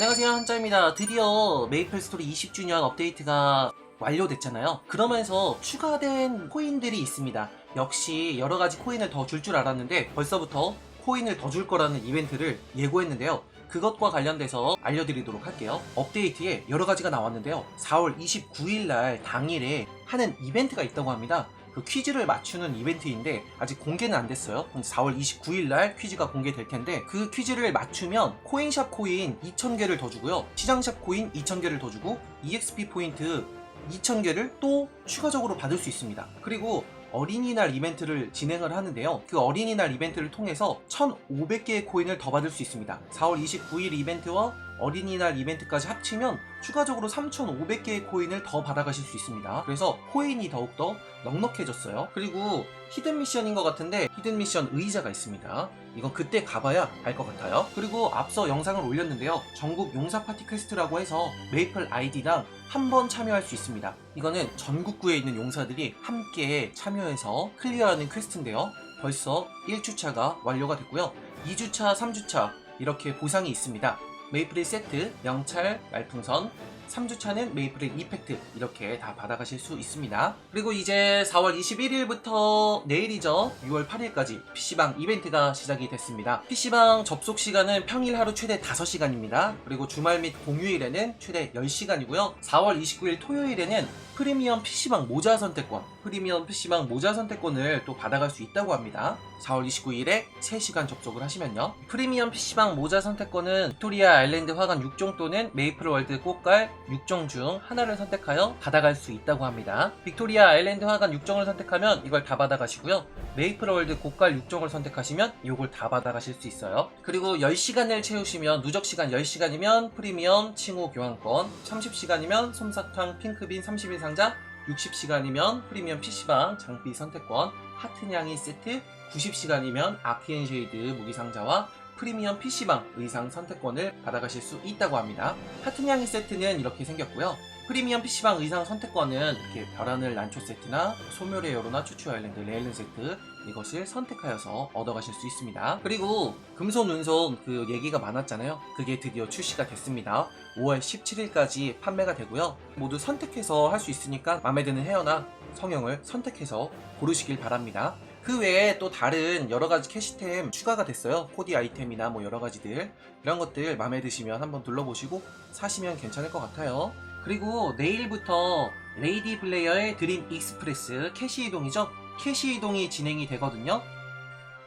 안녕하세요 한자입니다. 드디어 메이플 스토리 20주년 업데이트가 완료됐잖아요. 그러면서 추가된 코인들이 있습니다. 역시 여러가지 코인을 더줄줄 알았는데 벌써부터 코인을 더 줄 거라는 이벤트를 예고했는데요. 그것과 관련돼서 알려드리도록 할게요. 업데이트에 여러가지가 나왔는데요. 4월 29일 날 당일에 하는 이벤트가 있다고 합니다 그 퀴즈를 맞추는 이벤트인데 아직 공개는 안 됐어요. 4월 29일 날 퀴즈가 공개될 텐데 그 퀴즈를 맞추면 코인샵 코인 2,000개를 더 주고요. 시장샵 코인 2,000개를 더 주고 EXP 포인트 2,000개를 또 추가적으로 받을 수 있습니다. 그리고 어린이날 이벤트를 진행을 하는데요. 그 어린이날 이벤트를 통해서 1,500개의 코인을 더 받을 수 있습니다. 4월 29일 이벤트와 어린이날 이벤트까지 합치면 추가적으로 3,500개의 코인을 더 받아가실 수 있습니다. 그래서 코인이 더욱더 넉넉해졌어요. 그리고 히든 미션인 것 같은데 히든 미션 의자가 있습니다. 이건 그때 가봐야 알 것 같아요. 그리고 앞서 영상을 올렸는데요. 전국 용사 파티 퀘스트라고 해서 메이플 아이디랑 한 번 참여할 수 있습니다. 이거는 전국구에 있는 용사들이 함께 참여해서 클리어하는 퀘스트인데요. 벌써 1주차가 완료가 됐고요. 2주차, 3주차 이렇게 보상이 있습니다. 메이플 세트, 명찰, 말풍선, 3주차는 메이플의 이펙트 이렇게 다 받아가실 수 있습니다. 그리고 이제 4월 21일부터 내일이죠. 6월 8일까지 PC방 이벤트가 시작이 됐습니다. PC방 접속 시간은 평일 하루 최대 5시간입니다. 그리고 주말 및 공휴일에는 최대 10시간이고요. 4월 29일 토요일에는 프리미엄 PC방 모자 선택권, 프리미엄 PC방 모자 선택권을 또 받아갈 수 있다고 합니다. 4월 29일에 3시간 접속을 하시면요. 프리미엄 PC방 모자 선택권은 빅토리아 아일랜드 화관 6종 또는 메이플 월드 꽃갈 6종 중 하나를 선택하여 받아갈 수 있다고 합니다. 빅토리아 아일랜드 화관 6종을 선택하면 이걸 다 받아가시고요. 메이플 월드 꽃갈 6종을 선택하시면 이걸 다 받아가실 수 있어요. 그리고 10시간을 채우시면 누적 시간 10시간이면 프리미엄 칭호 교환권, 30시간이면 솜사탕 핑크빈 30일 상자, 60시간이면 프리미엄 PC방 장비 선택권, 하트냥이 세트, 90시간이면 아키앤쉐이드 무기 상자와 프리미엄 PC방 의상 선택권을 받아가실 수 있다고 합니다. 하트냥이 세트는 이렇게 생겼고요. 프리미엄 PC방 의상 선택권은 이렇게 별하늘 난초 세트나 소멸의 여로나 추추 아일랜드 레일른 세트 이것을 선택하여서 얻어가실 수 있습니다. 그리고 금손 은손 그 얘기가 많았잖아요. 그게 드디어 출시가 됐습니다. 5월 17일까지 판매가 되고요. 모두 선택해서 할 수 있으니까 마음에 드는 헤어나 성형을 선택해서 고르시길 바랍니다. 그 외에 또 다른 여러 가지 캐시템 추가가 됐어요. 코디 아이템이나 뭐 여러 가지들 이런 것들 마음에 드시면 한번 둘러보시고 사시면 괜찮을 것 같아요. 그리고 내일부터 레이디 플레이어의 드림 익스프레스 캐시 이동이죠. 캐시 이동이 진행이 되거든요.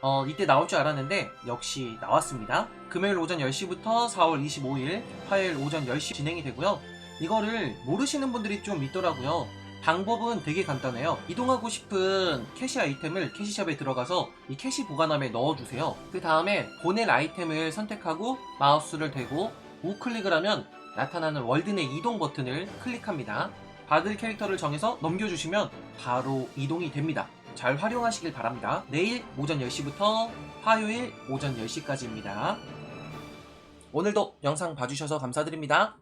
어, 이때 나올 줄 알았는데 역시 나왔습니다. 금요일 오전 10시부터 4월 25일 화요일 오전 10시 진행이 되고요. 이거를 모르시는 분들이 좀 있더라고요. 방법은 되게 간단해요. 이동하고 싶은 캐시 아이템을 캐시샵에 들어가서 이 캐시 보관함에 넣어주세요. 그 다음에 보낼 아이템을 선택하고 마우스를 대고 우클릭을 하면 나타나는 월드 내 이동 버튼을 클릭합니다. 받을 캐릭터를 정해서 넘겨주시면 바로 이동이 됩니다. 잘 활용하시길 바랍니다. 내일 오전 10시부터 화요일 오전 10시까지입니다. 오늘도 영상 봐주셔서 감사드립니다.